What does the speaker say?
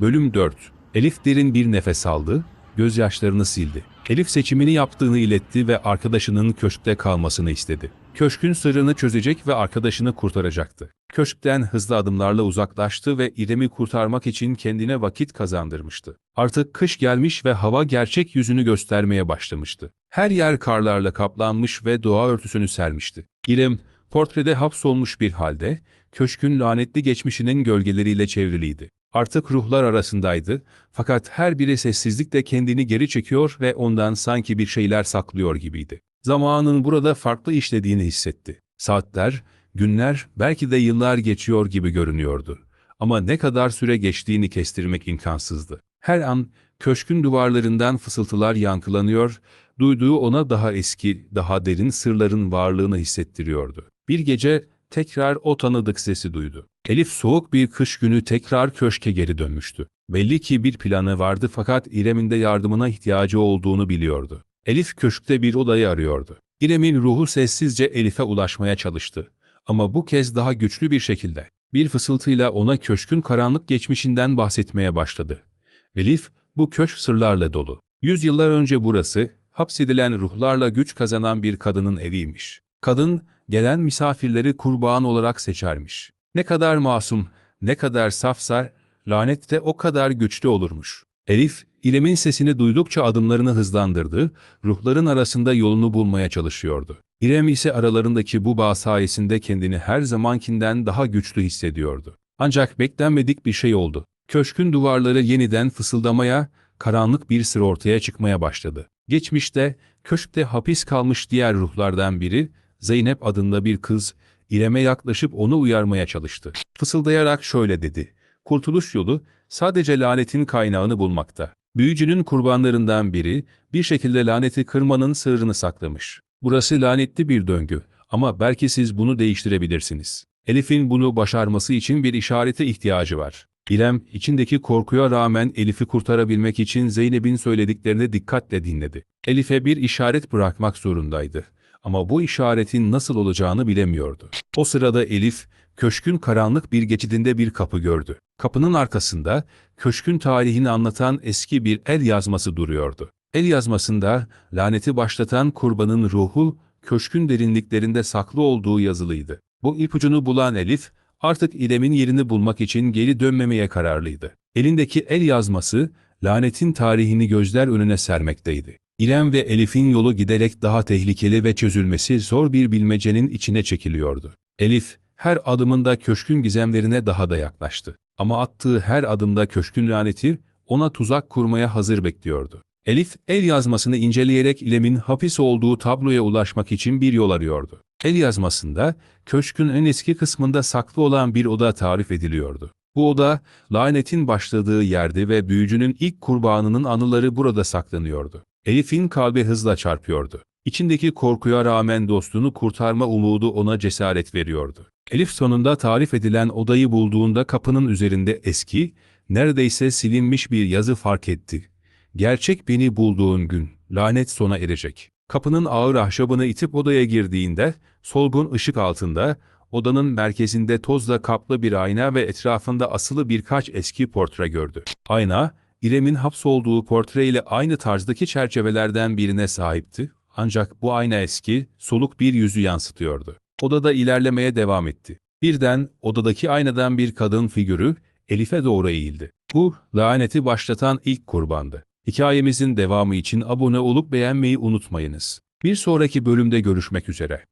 Bölüm 4 Elif derin bir nefes aldı, gözyaşlarını sildi. Elif seçimini yaptığını iletti ve arkadaşının köşkte kalmasını istedi. Köşkün sırrını çözecek ve arkadaşını kurtaracaktı. Köşkten hızlı adımlarla uzaklaştı ve İrem'i kurtarmak için kendine vakit kazandırmıştı. Artık kış gelmiş ve hava gerçek yüzünü göstermeye başlamıştı. Her yer karlarla kaplanmış ve doğa örtüsünü sermişti. İrem, portrede hapsolmuş bir halde, köşkün lanetli geçmişinin gölgeleriyle çevriliydi. Artık ruhlar arasındaydı fakat her biri sessizlikle kendini geri çekiyor ve ondan sanki bir şeyler saklıyor gibiydi. Zamanın burada farklı işlediğini hissetti. Saatler, günler, belki de yıllar geçiyor gibi görünüyordu. Ama ne kadar süre geçtiğini kestirmek imkansızdı. Her an köşkün duvarlarından fısıltılar yankılanıyor, duyduğu ona daha eski, daha derin sırların varlığını hissettiriyordu. Bir gece tekrar o tanıdık sesi duydu. Elif soğuk bir kış günü tekrar köşke geri dönmüştü. Belli ki bir planı vardı fakat İrem'in de yardımına ihtiyacı olduğunu biliyordu. Elif köşkte bir odayı arıyordu. İrem'in ruhu sessizce Elif'e ulaşmaya çalıştı. Ama bu kez daha güçlü bir şekilde. Bir fısıltıyla ona köşkün karanlık geçmişinden bahsetmeye başladı. Elif, bu köşk sırlarla dolu. Yüzyıllar önce burası, hapsedilen ruhlarla güç kazanan bir kadının eviymiş. Kadın, gelen misafirleri kurban olarak seçermiş. Ne kadar masum, ne kadar safsa, lanet de o kadar güçlü olurmuş. Elif, İrem'in sesini duydukça adımlarını hızlandırdı, ruhların arasında yolunu bulmaya çalışıyordu. İrem ise aralarındaki bu bağ sayesinde kendini her zamankinden daha güçlü hissediyordu. Ancak beklenmedik bir şey oldu. Köşkün duvarları yeniden fısıldamaya, karanlık bir sır ortaya çıkmaya başladı. Geçmişte, köşkte hapis kalmış diğer ruhlardan biri, Zeynep adında bir kız, İrem'e yaklaşıp onu uyarmaya çalıştı. Fısıldayarak şöyle dedi. Kurtuluş yolu sadece lanetin kaynağını bulmakta. Büyücünün kurbanlarından biri bir şekilde laneti kırmanın sırrını saklamış. Burası lanetli bir döngü ama belki siz bunu değiştirebilirsiniz. Elif'in bunu başarması için bir işarete ihtiyacı var. İrem, içindeki korkuya rağmen Elif'i kurtarabilmek için Zeynep'in söylediklerini dikkatle dinledi. Elif'e bir işaret bırakmak zorundaydı. Ama bu işaretin nasıl olacağını bilemiyordu. O sırada Elif, köşkün karanlık bir geçidinde bir kapı gördü. Kapının arkasında, köşkün tarihini anlatan eski bir el yazması duruyordu. El yazmasında, laneti başlatan kurbanın ruhu, köşkün derinliklerinde saklı olduğu yazılıydı. Bu ipucunu bulan Elif, artık İrem'in yerini bulmak için geri dönmemeye kararlıydı. Elindeki el yazması, lanetin tarihini gözler önüne sermekteydi. İrem ve Elif'in yolu giderek daha tehlikeli ve çözülmesi zor bir bilmecenin içine çekiliyordu. Elif, her adımında köşkün gizemlerine daha da yaklaştı. Ama attığı her adımda köşkün laneti, ona tuzak kurmaya hazır bekliyordu. Elif, el yazmasını inceleyerek İrem'in hapis olduğu tabloya ulaşmak için bir yol arıyordu. El yazmasında, köşkün en eski kısmında saklı olan bir oda tarif ediliyordu. Bu oda, lanetin başladığı yerde ve büyücünün ilk kurbanının anıları burada saklanıyordu. Elif'in kalbi hızla çarpıyordu. İçindeki korkuya rağmen dostunu kurtarma umudu ona cesaret veriyordu. Elif sonunda tarif edilen odayı bulduğunda kapının üzerinde eski, neredeyse silinmiş bir yazı fark etti. Gerçek beni bulduğun gün, lanet sona erecek. Kapının ağır ahşabını itip odaya girdiğinde, solgun ışık altında, odanın merkezinde tozla kaplı bir ayna ve etrafında asılı birkaç eski portre gördü. Ayna, İrem'in hapsolduğu portreyle aynı tarzdaki çerçevelerden birine sahipti. Ancak bu ayna eski, soluk bir yüzü yansıtıyordu. Odada ilerlemeye devam etti. Birden odadaki aynadan bir kadın figürü Elif'e doğru eğildi. Bu, laneti başlatan ilk kurbandı. Hikayemizin devamı için abone olup beğenmeyi unutmayınız. Bir sonraki bölümde görüşmek üzere.